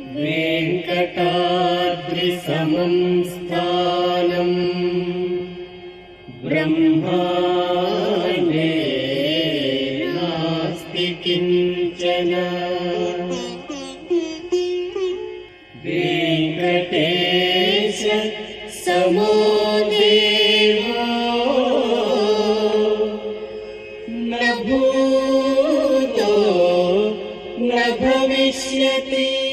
वेङ्कटाद्रिसमं स्थानम् ब्रह्माण्डे नास्ति किञ्चन। न भूतो न भविष्यति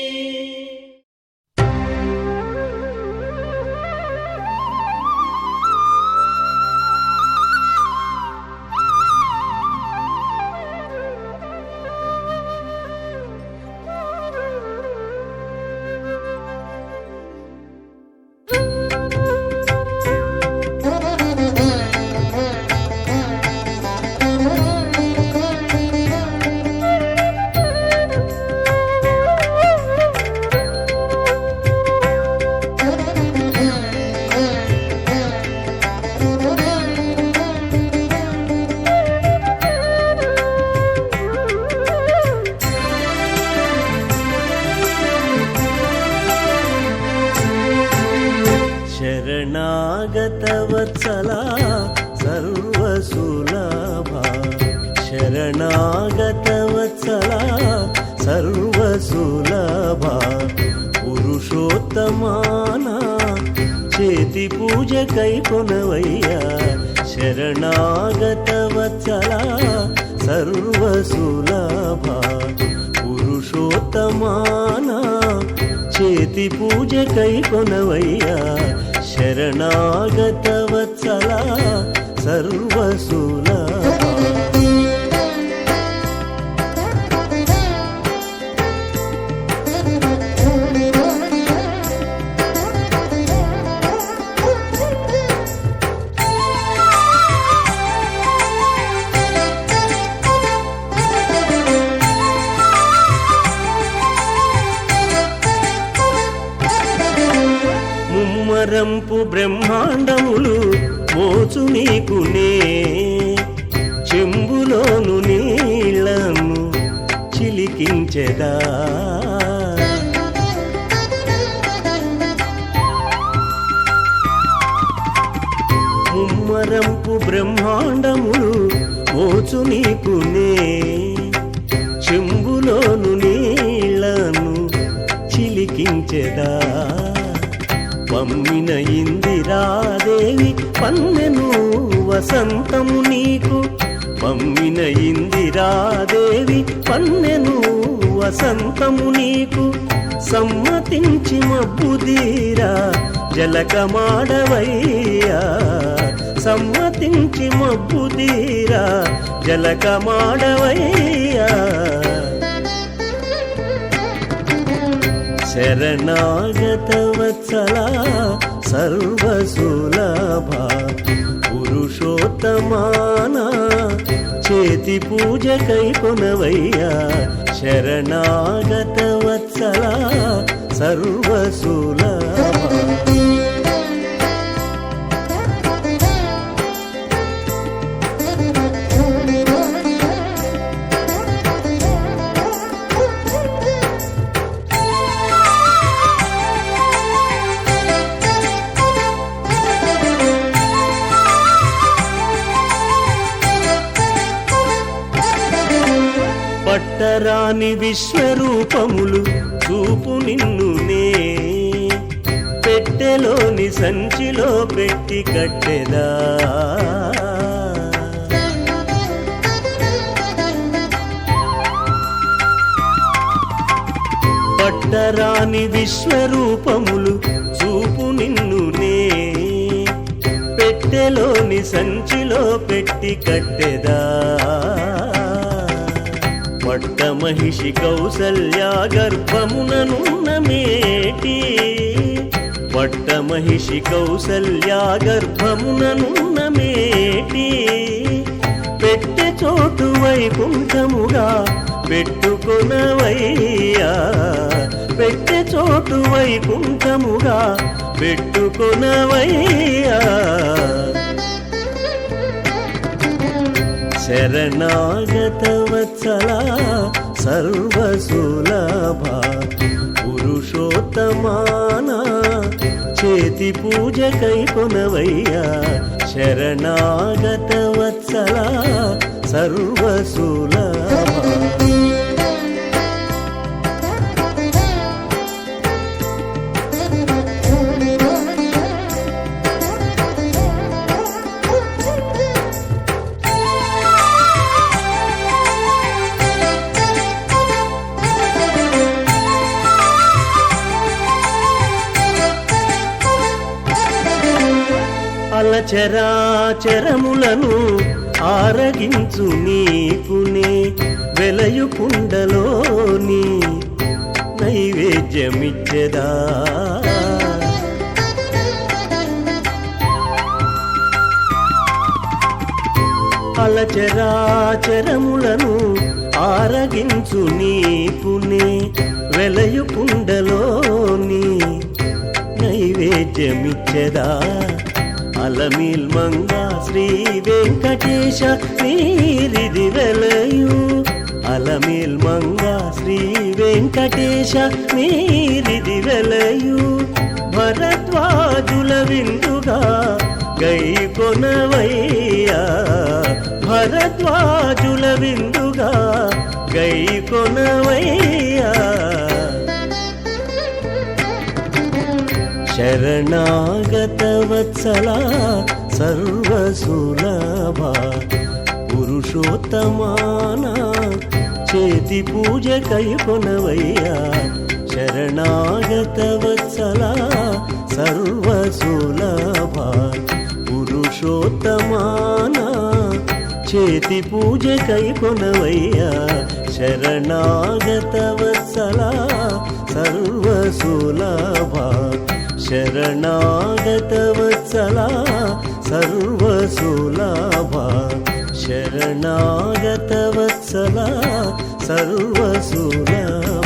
शरणागतवत्सला सर्वसुलभा పురుషోత్తమానా చేతి పూజ కైకొనవయ్యా శరణాగతవత్సలా సర్వసులభా పురుషోత్తమానా చేతి పూజ కైకొనవయ్యా శరణాగతవత్సలా సర్వసులభా ముమ్మరంపు బ్రహ్మాండములు మోచు నీకునే చెంబులోను నీళ్ళను చిలికించెదా. ముమ్మరంపు బ్రహ్మాండములు మోచు నీకునే చెంబులోను నీళ్ళను చిలికించెదా. పమ్మిన ఇందిరాదేవి పన్నెను వసంతము నీకు. పమ్మిన ఇందిరాదేవి పన్నెను వసంతము నీకు. సమ్మతించి మబ్బుదీరా జలకమాడవయ్యా. సమ్మతించి మబ్బుదీరా జలకమాడవయ్యా. శరణాగతవత్సలా సర్వసులభా పురుషోత్తమానా చేతి పూజ కైకొనవయ్యా శరణాగతవత్సలా సర్వసులభా పట్టరాని విశ్వరూపములు చూపు నిన్నునే పెట్టెలోని సంచిలో పెట్టి కట్టెదా. పట్టరాని విశ్వరూపములు చూపు నిన్నునే పెట్టెలోని సంచిలో పెట్టి కట్టెదా. పట్ట మహిషి కౌసల్యా గర్భముననున్న మేటి పట్ట మహిషి కౌసల్యా గర్భముననున్న మేటి పెట్టె చోటు వైకుంఠముగా పెట్టుకొనవయ్యా. పెట్టె చోటు వైకుంఠముగా పెట్టుకొనవయ్యా. శరణాగత వత్సలా సర్వసులభ పురుషోత్తమానా చేతి పూజ కై కొనవయ్యా శరణాగత వత్సల సర్వసులభ చరాచరములను ఆరగించు నీకునే వెలయు కుండలోని నైవేద్యమిచ్చదా. అలచరాచరములను ఆరగించు నీకునే వెలయు కుండలోని నైవేద్యమిచ్చదా. అలమీల్ మంగా శ్రీ వెంకటేశ నీరిది వెలయు. అలమీల్ మంగా శ్రీ వెంకటేశ నీరిది వెలయు. భరద్వాజుల విందుగా గై కొనవయ్యా. భరద్వాజుల విందుగా శరణాగత వత్సల సర్వసులభ పురుషోత్తమాన చేతి పూజ కైకొనవయ్యా శరణాగతవత్సలా సర్వసులభ పురుషోత్తమానా చేతి పూజ కైకొనవయ్యా శరణాగతవత్సలా కొనవయ్యా శరణాగత వత్సల సర్వసులభ శరణాగత వత్సల సర్వసులభ శరణాగత వత్సల సర్వసులభ